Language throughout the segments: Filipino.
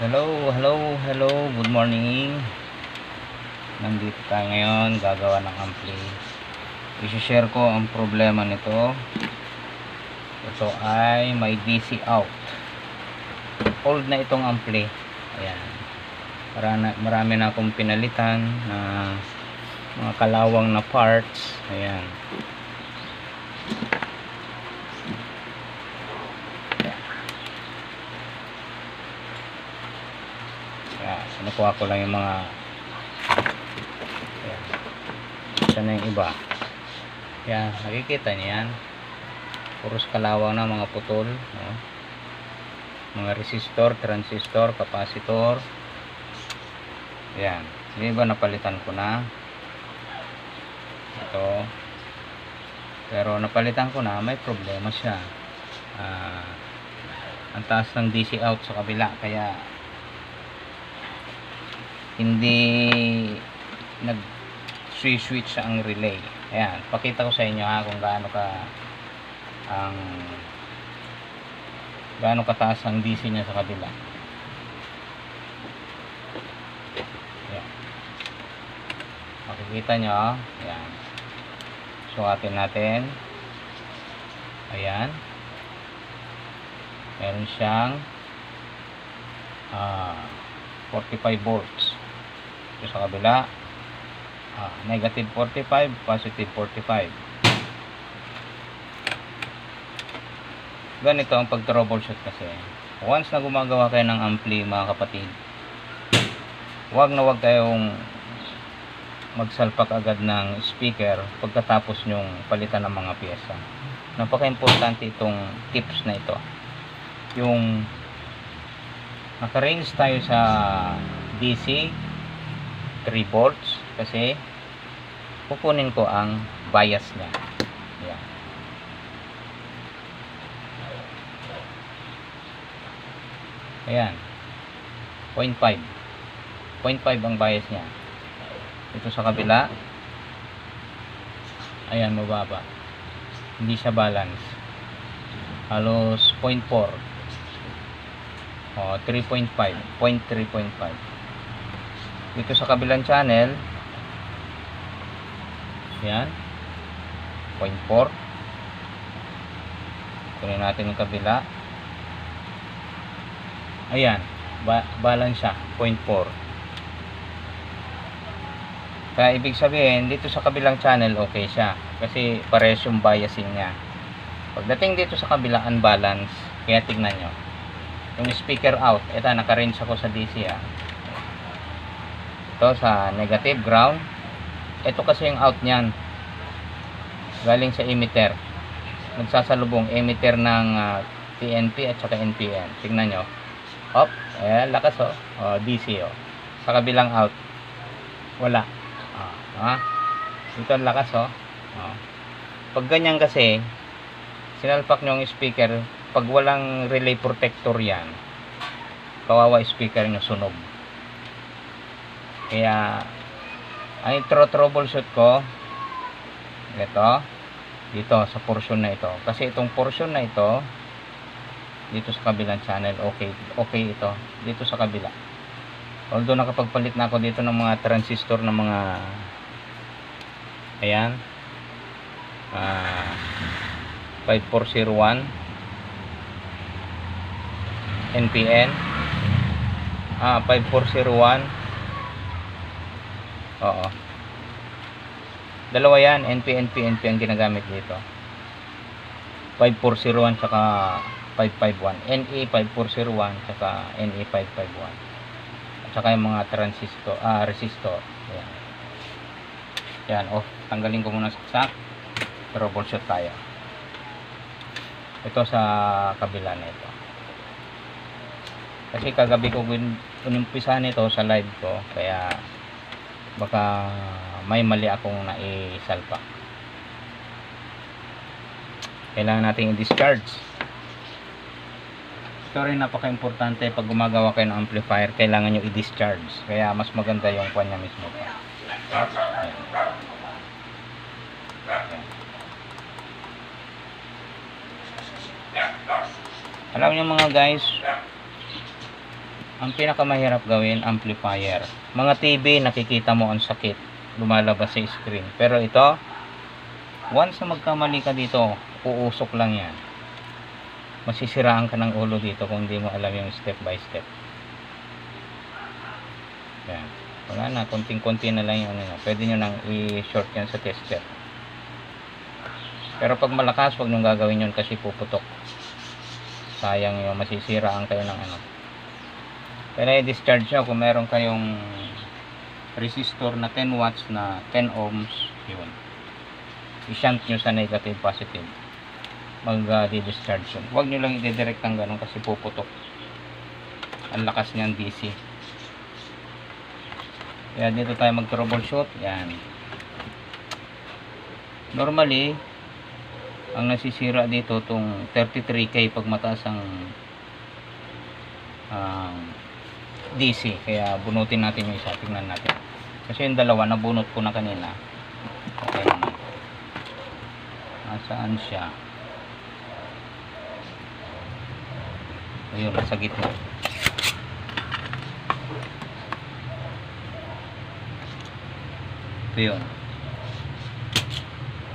Hello, hello, hello, good morning. Nandito tayo ngayon, gagawa ng ampli. I-share ko ang problema nito. Ito ay may DC out. Old na itong ampli. Ayan. Marami, marami na akong pinalitan na mga kalawang na parts. Ayan. Sinukuha ko lang yung mga Ayan. Ito na yung iba. Ayan. Nakikita niyo yan. Puros kalawang na mga putol. No? Mga resistor, transistor, capacitor. Ayan. Yung iba napalitan ko na. Ito. Pero napalitan ko na, may problema siya. Ah, ang taas ng DC out sa kabila kaya hindi nag switch ang relay. Ayan, pakita ko sa inyo ha kung gaano ka ang gaano kataas ang DC niya sa kabila. Ayan. Makikita nyo, ah. ayan. Sukatin natin. Ayan. Meron siyang ah, 45 volts. Ito sa kabila, ah, negative 45, positive 45. Ganito ang pag-troubleshoot kasi. Once na gumagawa kayo ng ampli mga kapatid, wag na wag kayong magsalpak agad ng speaker pagkatapos nyong palitan ng mga pyesa. Napaka-importante itong tips na ito. Yung naka-range tayo sa DC 3 volts kasi kukunin ko ang bias niya. Yan. Ayan. 0.5. 0.5 ang bias niya. Ito sa kabila. Ayan, mababa. Hindi siya balance. Halos 0.4. O, 3.5. 0.3.5. Dito sa kabilang channel. Ayan. 0.4. Kunin natin yung kabila. Ayan. Ba balance siya. 0.4. Kaya ibig sabihin, dito sa kabilang channel, okay siya. Kasi pares yung biasing niya. Pagdating dito sa kabila, unbalance. Kaya tignan nyo. Yung speaker out, ito, naka-range ako sa DC ah. Ito sa negative ground. Ito kasi yung out niyan. Galing sa emitter. Nagsasalubong emitter ng ah, PNP at saka NPN. Tingnan nyo. Hop, ayan, lakas oh. oh DC oh. Sa kabilang out, wala. Ah, ah. Ito ang lakas oh. oh. Pag ganyan kasi, sinalpak nyo ang speaker, pag walang relay protector yan, kawawa speaker nyo sunog. Kaya, ang intro troubleshoot ko, ito, dito sa portion na ito. Kasi itong portion na ito, dito sa kabilang channel, okay, okay ito. Dito sa kabila. Although nakapagpalit na ako dito ng mga transistor ng mga ayan ah 5401 NPN ah 5401 oo. Dalawa yan NPN PNP ang ginagamit dito. 5401 tsaka 551 NE 5401 tsaka NE 551 at saka yung mga transistor ah resistor. Ayan. Yan off tanggalin ko muna saksak. Troubleshoot tayo. Ito sa kabila na ito. Kasi kagabi ko inumpisa nito sa live ko kaya baka may mali akong naisalpak kailangan natin i-discharge. Ito rin napaka-importante pag gumagawa kayo ng amplifier kailangan nyo i-discharge. Kaya mas maganda yung kanya mismo. Ayan. Alam niyo mga guys, ang pinakamahirap gawin, amplifier. Mga TV, nakikita mo ang sakit. Lumalabas sa screen. Pero ito, once na magkamali ka dito, uusok lang yan. Masisiraan ka ng ulo dito kung hindi mo alam yung step by step. Yan. Wala na, konting-konti na lang yung ano. Pwede nyo nang i-short yan sa tester. Pero pag malakas, huwag nyo gagawin yun kasi puputok. Sayang yung masisiraan kayo ng ano. Kaya i-discharge nyo kung meron kayong resistor na 10 watts na 10 ohms, yun. I-shunt nyo sa negative positive. Mag-discharge yun. Huwag nyo lang i-direct ng ganun kasi puputok. Ang lakas niyan DC. Kaya dito tayo mag-troubleshoot. Yan. Normally, ang nasisira dito tong 33K pag mataas ang um, DC. Kaya bunutin natin yung isa. Tingnan natin. Kasi yung dalawa, nabunot ko na kanina. Okay naman. Nasaan siya? Ayun, nasa gitna. Ito yun.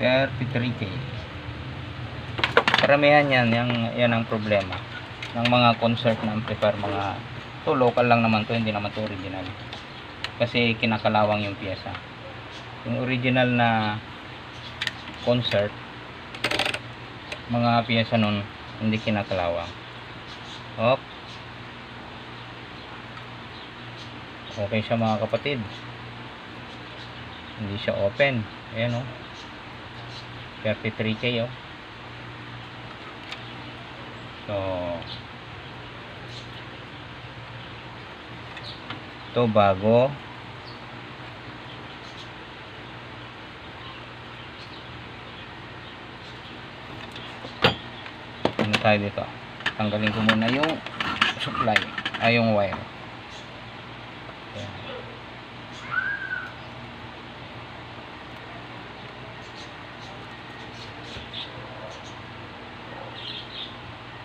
33K. Karamihan yan, yan, yan ang problema ng mga concert na amplifier, mga to local lang naman to, hindi naman to original. Kasi kinakalawang yung pyesa. Yung original na concert, mga pyesa nun, hindi kinakalawang. Hop. Okay siya mga kapatid. Hindi siya open. Ayan o. 33k o. So, ito bago. Ano tayo dito? Tanggalin ko muna yung supply. Ay, yung wire.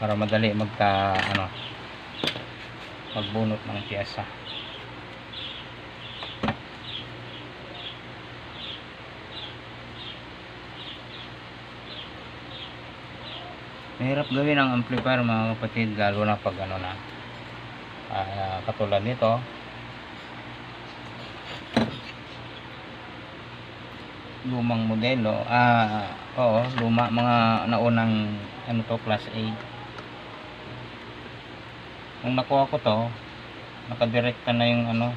Para madali magka ano magbunot ng piyesa mahirap gawin ang amplifier mga kapatid lalo na pag ano na ah, katulad nito. Lumang modelo. Ah oo luma mga naunang ano to class A. Nung nakuha ko to nakadirekta na yung ano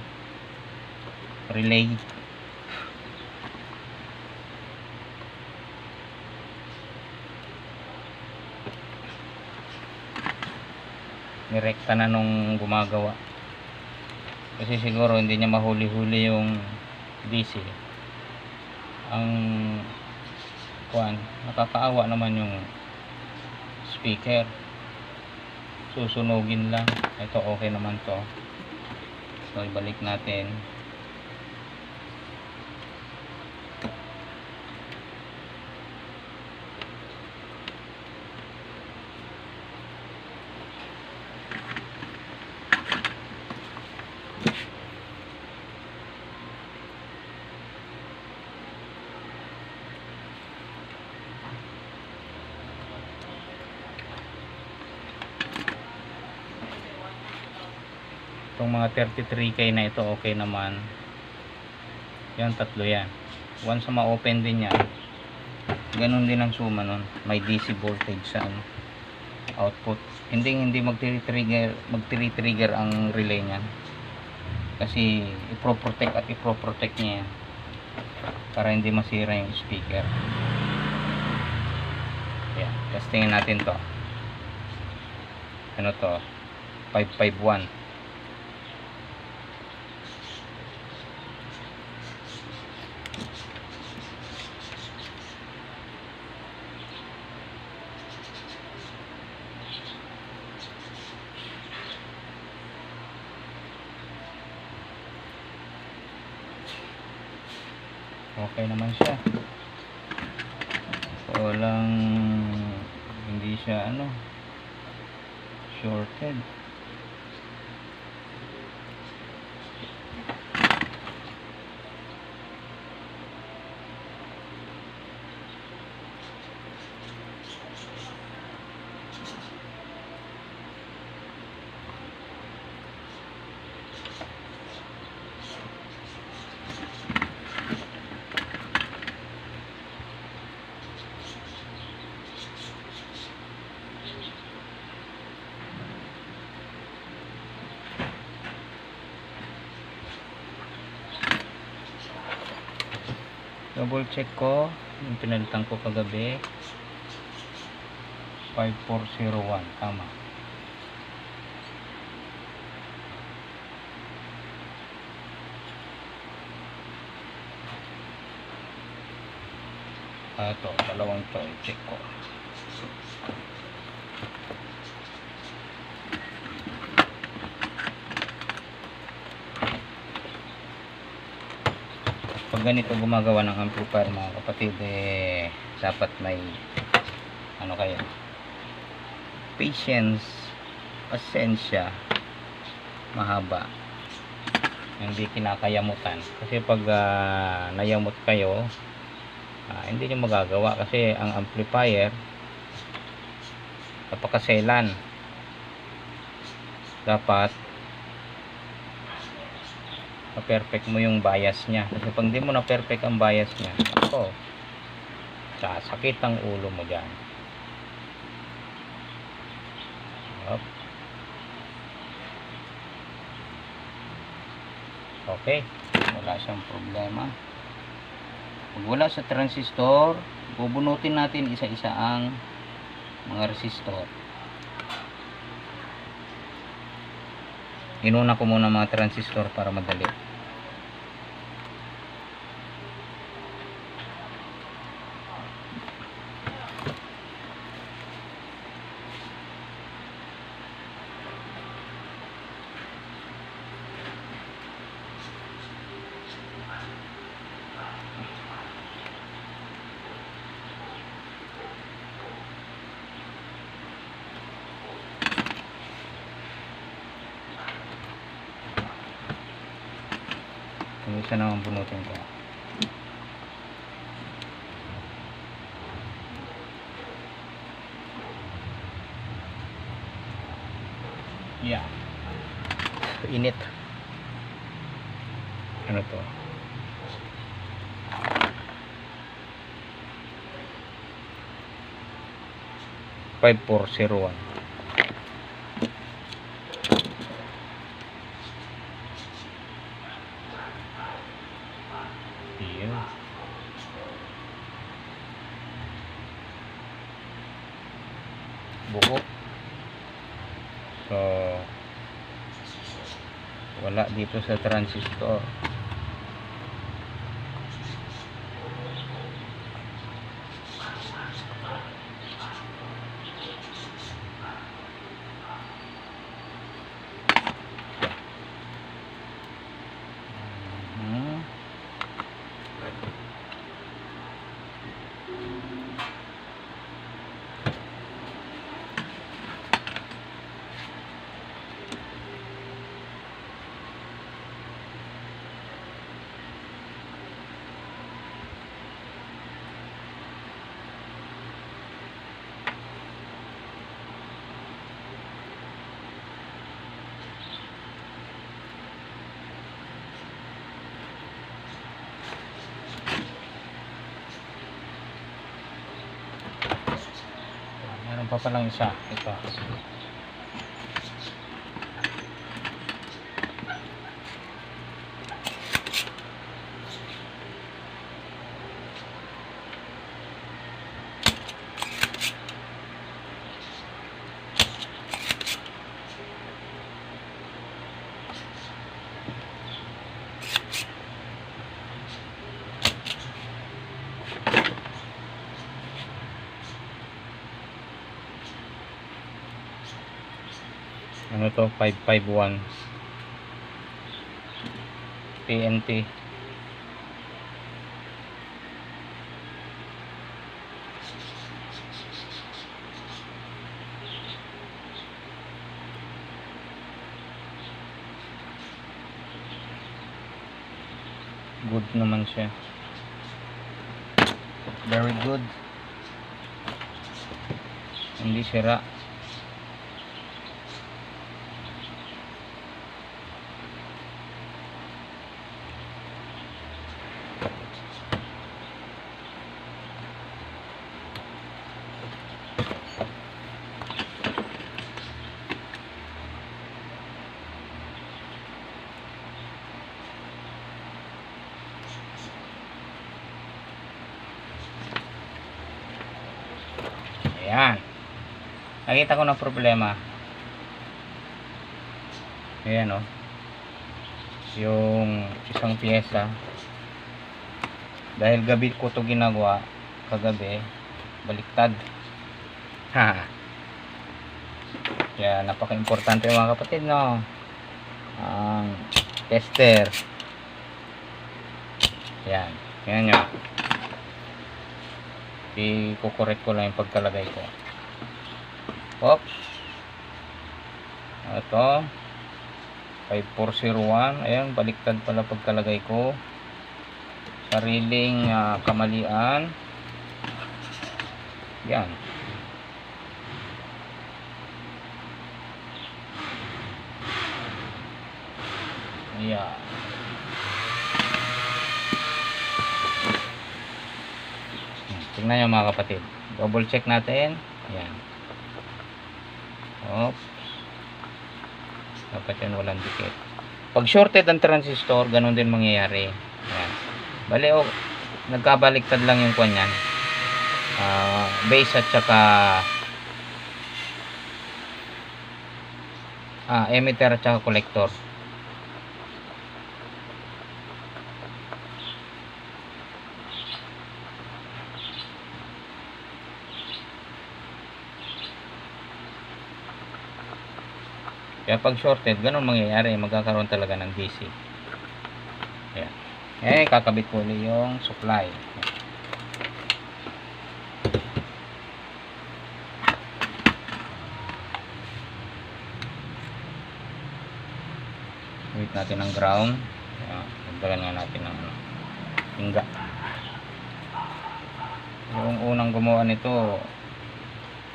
relay nirekta na nung gumagawa. Kasi siguro hindi niya mahuli-huli yung DC ang kuan nakakaawa naman yung speaker. Susunugin lang. Ito okay naman to. So ibalik natin itong mga 33k na ito okay naman. Yan tatlo yan. Once ma-open din yan ganun din ang suma nun. May DC voltage sa ano, output. Hindi hindi mag-trigger mag-trigger ang relay niyan. Kasi ipro-protect at ipro-protect niya yan para hindi masira yung speaker. Yan testingin natin to. Ano to? 551 okay naman siya. Walang hindi siya ano shorted double check ko. Yung pinalitan ko kagabi. 5401 tama. Ah, ito, dalawang to, i-check ko. Pag ganito gumagawa ng amplifier mga kapatid, eh, dapat may ano kaya patience, pasensya, mahaba. Hindi kinakayamutan. Kasi pag ah, nayamot kayo, Ah, hindi nyo magagawa kasi ang amplifier napakaselan dapat na-perfect mo yung bias niya kasi pag hindi mo na-perfect ang bias niya ako sasakit ang ulo mo dyan Up. okay wala siyang problema pag wala sa transistor, bubunutin natin isa-isa ang mga resistor. Inuna ko muna mga transistor para madali. Kung isa naman bunutin ko. Yeah. Init. Ano to? Five four zero one. Buko. So, wala dito sa transistor. Mhm. Meron pa palang isa. Ito. Ano to? 551. PNP. Good naman siya. Very good. Hindi sira. Nakita ko ng problema. Ayan o. Yung isang pyesa. Dahil gabi ko to ginagawa, kagabi, baliktad. Ha. Kaya napaka-importante mga kapatid, no? Ang tester. Yan. Yan nyo. I-correct ko lang yung pagkalagay ko. Oops. Ito. 5401. Ayan, baliktad pala pagkalagay ko. Sariling ah, kamalian. Yan. Ayan. Tingnan nyo mga kapatid. Double check natin. Ayan. Oops. Dapat yan walang dikit. Pag shorted ang transistor, ganun din mangyayari. Ayan. Bali, oh, nagkabaliktad lang yung kwan yan. Ah, base at saka ah, emitter at saka collector. Kaya pag shorted, ganun mangyayari. Magkakaroon talaga ng DC. Ayan. Eh, kakabit ko ulit yung supply. Wait natin ng ground. Ayan. Dagdagan nga natin ng ano, hingga. Yung unang gumawa nito,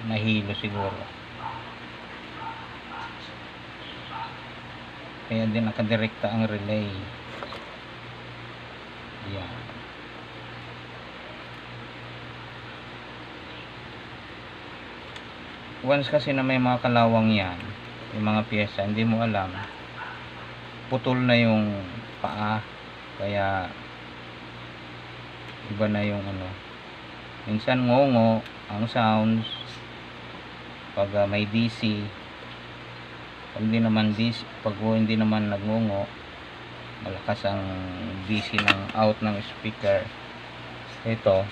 nahilo siguro. Kaya din nakadirekta ang relay. Yan. Once kasi na may mga kalawang yan, yung mga pyesa, hindi mo alam, putol na yung paa. Kaya, iba na yung ano. Minsan ngongo ang sounds pag ah, may DC pag hindi naman DC, pag hindi naman nagngungo, malakas ang DC ng out ng speaker. Ito,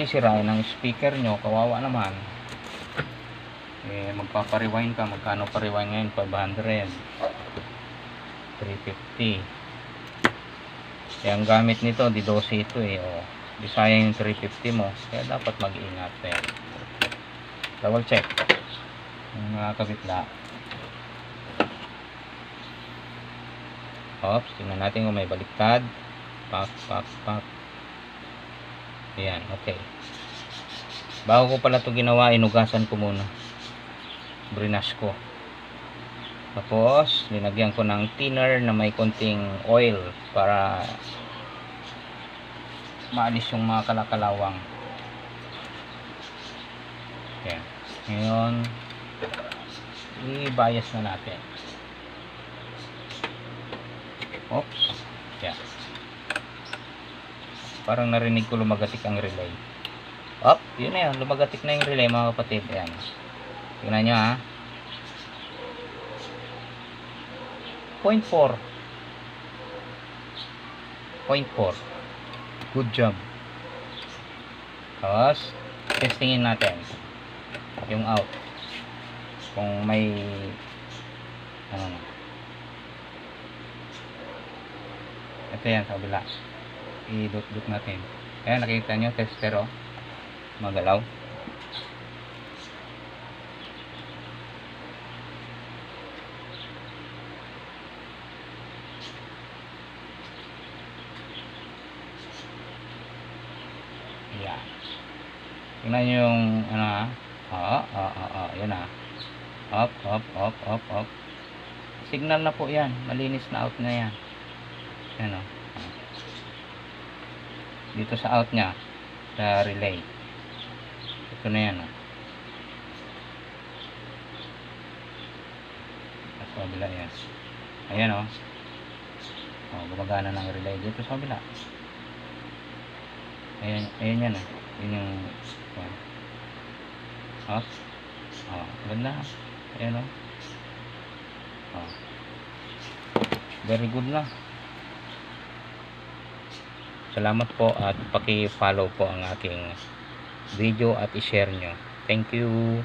sisirain ng speaker nyo, kawawa naman. Eh, magpapariwind ka, magkano pariwind ngayon? 500. 350. Kaya ang gamit nito, di 12 ito eh. Oh. Di sayang yung 350 mo. Kaya dapat mag-ingat. Eh. Double check. Mga kabitla. Oops, tingnan natin kung may baliktad. Pak, pak, pak. Ayan, okay. Bago ko pala ito ginawa, inugasan ko muna. Brinas ko. Tapos, linagyan ko ng thinner na may konting oil para maalis yung mga kalakalawang. Ayan. Ngayon, i-bias na natin. Oops. Yeah. Parang narinig ko lumagatik ang relay. Op, yun na yun. Lumagatik na yung relay mga kapatid. Ayan. Tingnan nyo ha. 0.4. 0.4. Good job. Tapos, testingin natin. Yung out. Kung may ano na. Ito yan sa kabila. I-dot-dot natin. Ayan, nakita nyo, tester oh. Magalaw. Yan. Tingnan nyo yung, ano ha. Oo, oo, oo, oo. Yan ha. Up, up, up, up, up. Signal na po yan. Malinis na out na. Yan o. Dito sa out niya. Sa relay. Ito na yan o. Sa kabila yan. Ayan o. O, gumagana ng relay dito sa kabila. Ayan, ayan yan o. Yun yung yan. Ha? Oh, ganda. Ayan o. Oh. Very good na. Salamat po at paki-follow po ang aking video at i-share nyo. Thank you.